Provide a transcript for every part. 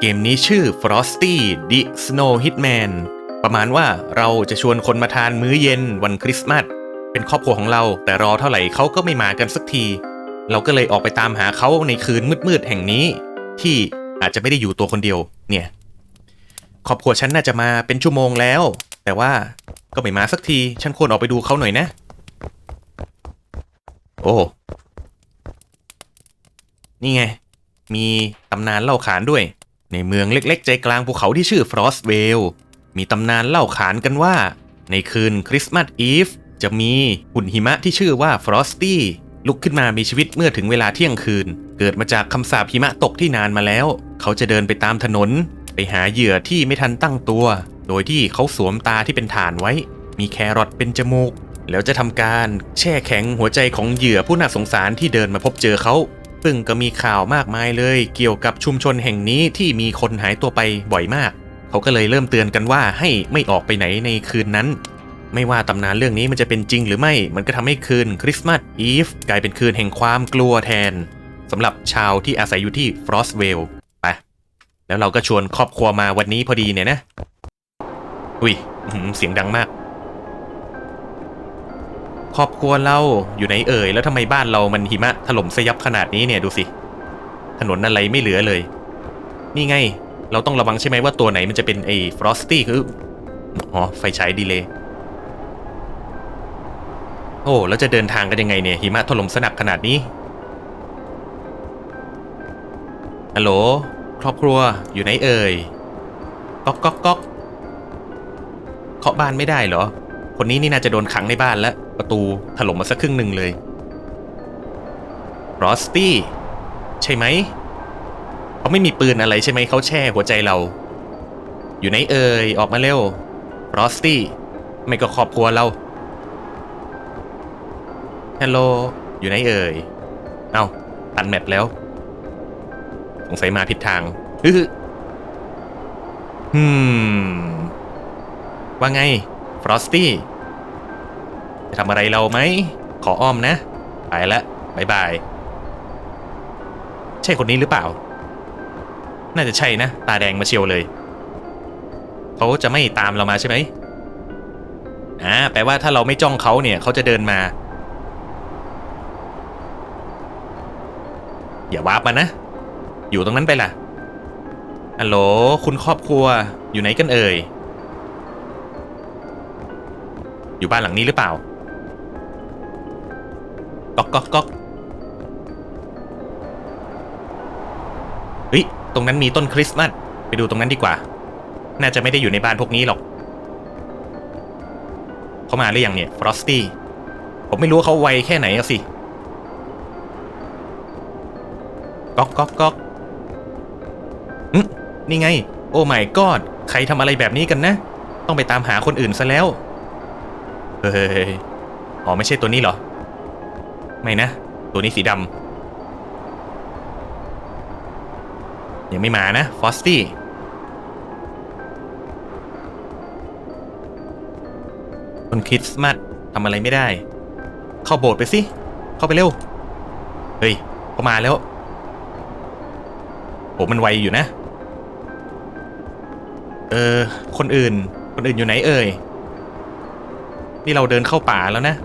เกมนี้ชื่อ Frosty the Snow Hitman ประมาณว่าเราจะชวนคนมาทานมื้อเย็นวันคริสต์มาส เป็นครอบครัวของเรา แต่รอเท่าไหร่เขาก็ไม่มากันสักที เราก็เลยออกไปตามหาเขาในคืนมืดๆแห่งนี้ ที่อาจจะไม่ได้อยู่ตัวคนเดียว เนี่ย ครอบครัวฉันน่าจะมาเป็นชั่วโมงแล้ว แต่ว่าก็ไม่มาสักที ฉันควรออกไปดูเขาหน่อยนะ โอ้ นี่ไง มีตำนานเล่าขานด้วย ในเมืองเล็กๆ ใจกลางภูเขาที่ชื่อฟรอสเวลมีตำนานเล่าขานกันว่า ในคืนคริสต์มาสอีฟจะมีหุ่นหิมะที่ชื่อว่าฟรอสตี้ลุกขึ้นมามีชีวิตเมื่อถึงเวลาเที่ยงคืน เกิดมาจากคำสาปหิมะตกที่นานมาแล้ว เขาจะเดินไปตามถนน ไปหาเหยื่อที่ไม่ทันตั้งตัว โดยที่เขาสวมตาที่เป็นฐานไว้ มีแครอทเป็นจมูก แล้วจะทำการแช่แข็งหัวใจของเหยื่อผู้น่าสงสารที่เดินมาพบเจอเขา ซึ่งก็มีข่าวมากมายเลย เกี่ยวกับชุมชนแห่งนี้ที่มีคนหายตัวไปบ่อยมาก เขาก็เลยเริ่มเตือนกันว่าให้ไม่ออกไปไหนในคืนนั้น ไม่ว่าตำนานเรื่องนี้มันจะเป็นจริงหรือไม่ มันก็ทำให้คืนคริสต์มาสอีฟกลายเป็นคืนแห่งความกลัวแทนสำหรับชาวที่อาศัยอยู่ที่ฟรอสเวลไปแล้วเราก็ชวนครอบครัวมาวันนี้พอดีเนี่ยนะ อุ้ยเสียงดังมาก ครอบครัวเราอยู่ไหนเอ่ยแล้วทำไมบ้านเรามันหิมะถล่มสยับขนาดนี้เนี่ยดูสิ ถนนอะไรไม่เหลือเลย นี่ไง เราต้องระวังใช่ไหมว่าตัวไหนมันจะเป็นไอ้ฟรอสตี้คืออ๋อไฟฉายดีเลยโอ้แล้วจะเดินทางกันยังไงเนี่ยหิมะถล่มสนับขนาดนี้ฮัลโหลครอบครัวอยู่ไหนเอ่ยก๊อกก๊อกก๊อกเคาะบ้านไม่ได้เหรอ คนนี้นี่น่าจะโดนขังในบ้านแล้ว ประตูถล่มมาสักครึ่งหนึ่งเลยรอสตี้ใช่ไหม เขาไม่มีปืนอะไรใช่ไหมเขาแช่หัวใจเรา อยู่ไหนเอ่ยออกมาเร็วรอสตี้ไม่ก็ครอบครัวเราฮัลโหลอยู่ไหนเอ่ย เอาตันแมปแล้ว สงสัยมาผิดทางฮึฮึมว่าไงฟรอสตี้ จะทำอะไรเราไหม ขออ้อมนะ ไปละบายบาย ใช่คนนี้หรือเปล่า น่าจะใช่นะ ตาแดงมาเชียวเลย เขาจะไม่ตามเรามาใช่ไหมอ่าแปลว่าถ้าเราไม่จ้องเขาเนี่ยเขาจะเดินมา อย่าวาร์ปมานะ อยู่ตรงนั้นไปล่ะฮัลโหลคุณครอบครัวอยู่ไหนกันเอ่ย อยู่บ้านหลังนี้หรือเปล่า ก๊อกก๊อกก๊อกเฮ้ย ตรงนั้นมีต้นคริสต์มาส ไปดูตรงนั้นดีกว่า น่าจะไม่ได้อยู่ในบ้านพวกนี้หรอก เขามาหรือยังเนี่ย ฟรอสตี้ ผมไม่รู้เขาไวแค่ไหนอะสิ ก๊อกก๊อกก๊อกอืนี่ไง โอ้ไม่กอด ใครทำอะไรแบบนี้กันนะ ต้องไปตามหาคนอื่นซะแล้ว เฮ้ย อ๋อไม่ใช่ตัวนี้เหรอ ไม่นะ ตัวนี้สีดำยังไม่มานะ ฟอสตี้ คนคริสต์มาสทำอะไรไม่ได้ เข้าโบสถ์ไปสิ เข้าไปเร็ว เฮ้ยเขามาแล้วโหมันไวอยู่นะ เออ คนอื่น คนอื่นอยู่ไหนเอ่ย นี่เราเดินเข้าป่าแล้วนะ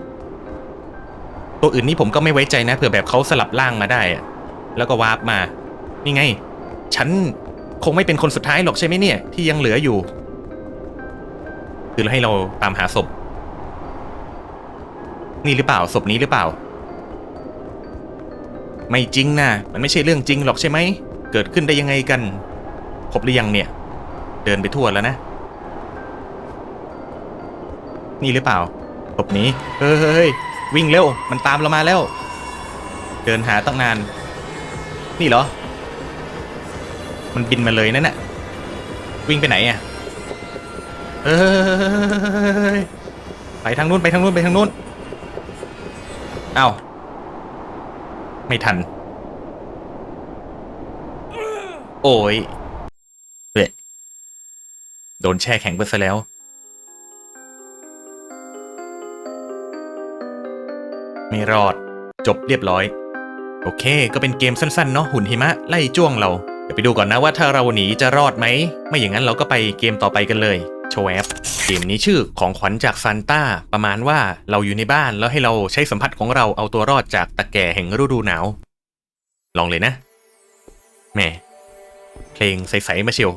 ตัวอื่นนี่ผมก็ไม่ไว้ใจนะเผื่อแบบเขาสลับร่างมาได้อะแล้วก็วาร์ปมา นี่ไง ฉันคงไม่เป็นคนสุดท้ายหรอกใช่ไหมเนี่ย ที่ยังเหลืออยู่ คือให้เราตามหาศพ นี่หรือเปล่าศพนี้หรือเปล่า ไม่จริงนะมันไม่ใช่เรื่องจริงหรอกใช่ไหมเกิดขึ้นได้ยังไงกันครบหรือยังเนี่ย เดินไปทั่วแล้วนะ นี่หรือเปล่าศพนี้เฮ้ยเฮ้ย วิ่งเร็ว มันตามเรามาแล้ว เดินหาตั้งนาน นี่เหรอ มันบินมาเลยนั่นน่ะ วิ่งไปไหนอะเฮ้ยไปทางนู้นไปทางนู้นไปทางนู้นเอ้าไม่ทัน โอ้ยเฮ้ยโดนแช่แข็งไปซะแล้ว ไม่รอด จบเรียบร้อย โอเค ก็เป็นเกมสั้นๆ เนาะหุ่นหิมะไล่จ้วงเรา เดี๋ยวไปดูก่อนนะว่าถ้าเราหนีจะรอดไหม ไม่อย่างนั้นเราก็ไปเกมต่อไปกันเลยโชว์แอปเกมนี้ชื่อของขวัญจากซานต้าประมาณว่าเราอยู่ในบ้านแล้วให้เราใช้สัมผัสของเราเอาตัวรอดจากตะแก่แห่งฤดูหนาว ลองเลยนะแหม่เพลงใสๆมาเชียว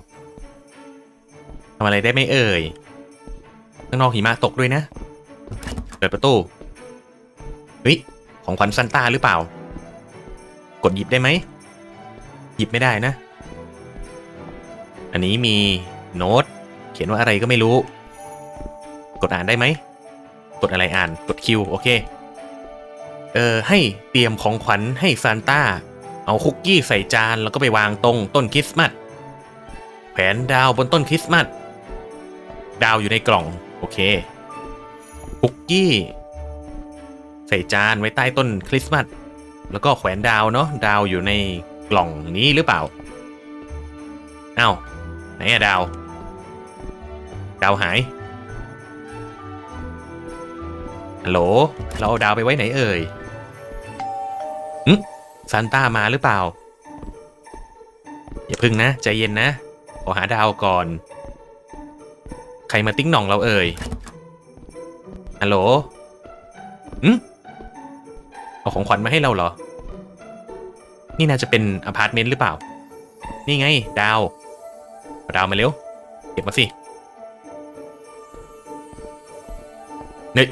ทำอะไรได้ไม่เอ่ยข้างนอกหิมะตกด้วยนะ เปิดประตู เฮ้ย ของขวัญซันต้าหรือเปล่า กดหยิบได้ไหม หยิบไม่ได้นะ อันนี้มีโน้ต เขียนว่าอะไรก็ไม่รู้ กดอ่านได้ไหม กดอะไรอ่าน กดคิวโอเค เออให้เตรียมของขวัญให้ซานต้า เอาคุกกี้ใส่จานแล้วก็ไปวางตรงต้นคริสต์มาส แผนดาวบนต้นคริสต์มาส ดาวอยู่ในกล่อง โอเคคุกกี้ ใส่จานไว้ใต้ต้นคริสต์มาสแล้วก็แขวนดาวเนาะดาวอยู่ในกล่องนี้หรือเปล่า เอ้าไหนอะดาว ดาวหายฮัลโหลเราเอาดาวไปไว้ไหนเอ่ยหึซานต้ามาหรือเปล่า อย่าพึ่งนะ ใจเย็นนะ ขอหาดาวก่อน ใครมาติ้งหน่องเราเอ่ยฮัลโหล เอาของขวัญมาให้เราเหรอ นี่น่าจะเป็นอพาร์ตเมนต์หรือเปล่า นี่ไง ดาว ดาวมาเร็ว เก็บมาสิเฮ้ย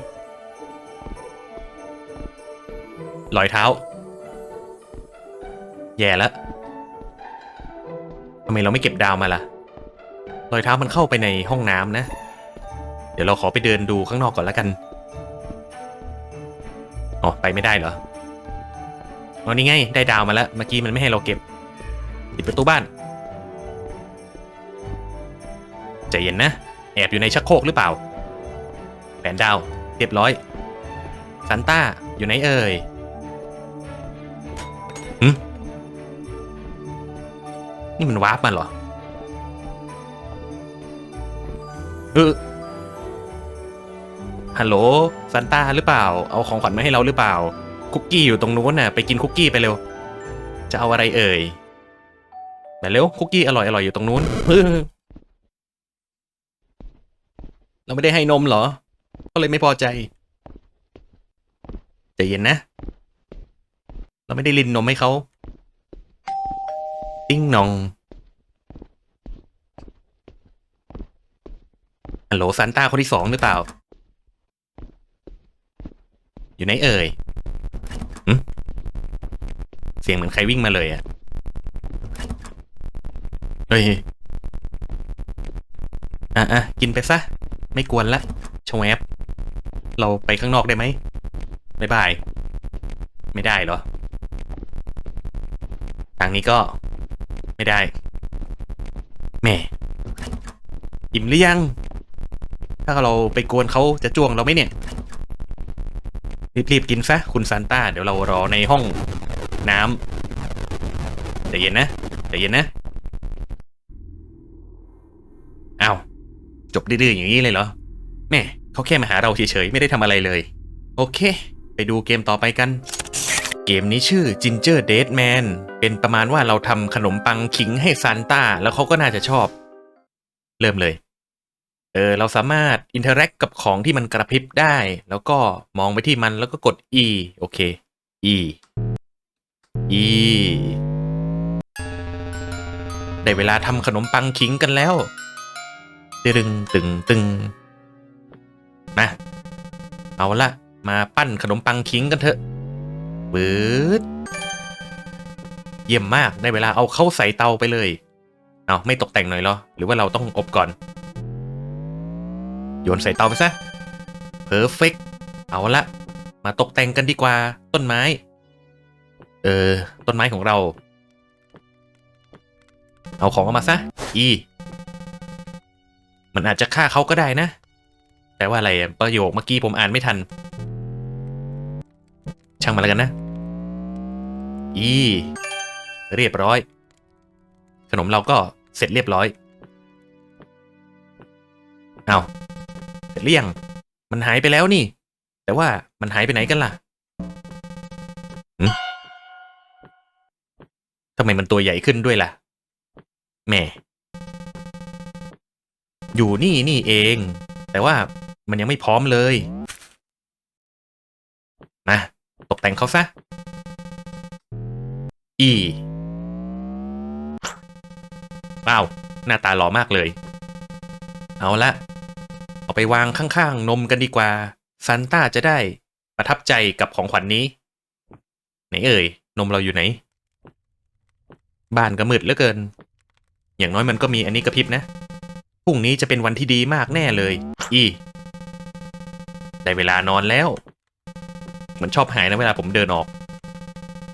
รอยเท้า แย่แล้วทำไมเราไม่เก็บดาวมาล่ะ รอยเท้ามันเข้าไปในห้องน้ำนะ เดี๋ยวเราขอไปเดินดูข้างนอกก่อนแล้วกัน อ๋อไปไม่ได้เหรออ๋อนี่ไง ได้ดาวมาแล้ว เมื่อกี้มันไม่ให้เราเก็บ ปิดประตูบ้าน ใจเย็นนะ แอบอยู่ในชักโครกหรือเปล่า แผนดาว เรียบร้อยซันต้า อยู่ไหนเอ่ยหึนี่มันวาร์ปมาเหรอ เออ ฮัลโหลซันต้าหรือเปล่า เอาของขวัญมาให้เราหรือเปล่า คุกกี้อยู่ตรงนู้นน่ะ ไปกินคุกกี้ไปเร็ว จะเอาอะไรเอ่ยแต่เร็วคุกกี้อร่อยอร่อยอยู่ตรงนู้นเฮ้อเราไม่ได้ให้นมเหรอ ก็เลยไม่พอใจใจเย็นนะ เราไม่ได้ลินนมให้เขาติ้งนองฮัลโหลซานต้าคนที่สองหรือเปล่า อยู่ไหนเอ่ยเสียงเหมือนใครวิ่งมาเลยอะเฮ้ยอะอะกินไปซะ ไม่กวนละชงแอปเราไปข้างนอกได้ไหมบายบาย ไม่ได้เหรอ ทางนี้ก็ไม่ได้แหม่ อิ่มหรือยัง ถ้าเราไปกวนเขาจะจ้วงเราไหมเนี่ย รีบๆกินซะคุณซานต้า เดี๋ยวเรารอในห้องน้ำใจเย็นนะใจเย็นนะอ้าวจบดื้อๆอย่างนี้เลยเหรอแม่เขาแค่มาหาเราเฉยๆไม่ได้ทำอะไรเลย โอเค ไปดูเกมต่อไปกัน เกมนี้ชื่อ Ginger Dead Man เป็นประมาณว่าเราทำขนมปังขิงให้ซานต้า แล้วเขาก็น่าจะชอบ เริ่มเลย เออเราสามารถอินเทอร์แอคกับของที่มันกระพริบได้ แล้วก็มองไปที่มันแล้วก็กด E โอเค E E ได้เวลาทำขนมปังขิงกันแล้วตึงตึงตึงมาเอาละมาปั้นขนมปังขิงกันเถอะบืดเยี่ยมมากได้เวลาเอาเข้าใส่เตาไปเลย เอาไม่ตกแต่งหน่อยเหรอ หรือว่าเราต้องอบก่อน โยนใส่เตาไปซะเพอร์เฟกเอาละ มาตกแต่งกันดีกว่าต้นไม้ เออ ต้นไม้ของเรา เอาของออกมาซะ อี มันอาจจะฆ่าเขาก็ได้นะ แต่ว่าอะไรประโยคเมื่อกี้ผมอ่านไม่ทัน ช่างมาแล้วกันนะ อี เรียบร้อย ขนมเราก็เสร็จเรียบร้อย เอา หรือยัง มันหายไปแล้วนี่ แต่ว่ามันหายไปไหนกันล่ะทำไมมันตัวใหญ่ขึ้นด้วยล่ะแหม่ อยู่นี่นี่เอง แต่ว่ามันยังไม่พร้อมเลย มา ตกแต่งเขาซะ อีว้าว หน้าตาหล่อมากเลย เอาละ เอาไปวางข้างๆ นมกันดีกว่าซันต้าจะได้ประทับใจกับของขวัญนนี้ ไหนเอ่ย นมเราอยู่ไหน บ้านก็มืดเหลือเกิน อย่างน้อยมันก็มีอันนี้กระพริบนะพรุ่งนี้จะเป็นวันที่ดีมากแน่เลย อีได้เวลานอนแล้ว มันชอบหายนะเวลาผมเดินออก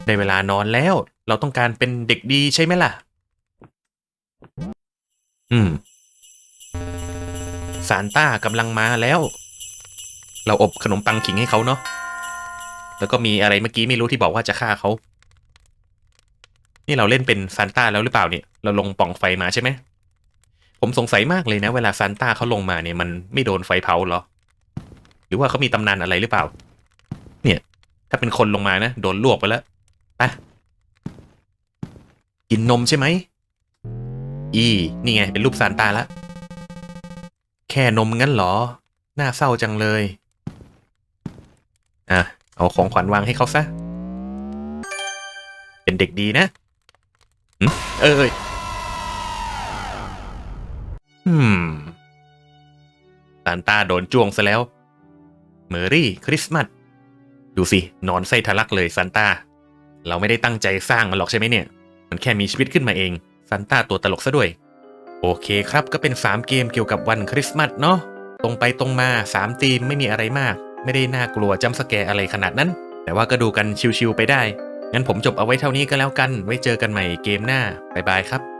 ได้เวลานอนแล้ว เราต้องการเป็นเด็กดีใช่ไหมล่ะ อืม ซานต้ากำลังมาแล้ว เราอบขนมปังขิงให้เขาเนาะแล้วก็มีอะไรเมื่อกี้ไม่รู้ที่บอกว่าจะฆ่าเขา นี่เราเล่นเป็นซานต้าแล้วหรือเปล่าเนี่ย เราลงป่องไฟมาใช่ไหม ผมสงสัยมากเลยนะ เวลาซานต้าเขาลงมาเนี่ยมันไม่โดนไฟเผาเหรอ หรือว่าเขามีตำนานอะไรหรือเปล่า เนี่ย ถ้าเป็นคนลงมานะ โดนลวกไปแล้วไปกินนมใช่ไหม อี นี่ไง เป็นรูปซานต้าละ แค่นมงั้นเหรอ น่าเศร้าจังเลย อะ เอาของขวัญวางให้เขาซะ เป็นเด็กดีนะเอ้ยอืมซานต้าโดนจ้วงซะแล้ว เมอรี่คริสต์มาส ดูสิ นอนไส้ทะลักเลยซานต้าเราไม่ได้ตั้งใจสร้างมันหรอกใช่ไหมเนี่ย มันแค่มีชีวิตขึ้นมาเองซานต้าตัวตลกซะด้วย โอเคครับก็เป็น 3 เกมเกี่ยวกับวันคริสต์มาสเนาะตรงไปตรงมา 3 ธีมไม่มีอะไรมาก ไม่ได้น่ากลัวจำสแกร์อะไรขนาดนั้น แต่ว่าก็ดูกันชิวๆไปได้ งั้นผมจบเอาไว้เท่านี้ก็แล้วกัน ไว้เจอกันใหม่เกมหน้าบ๊ายบายครับ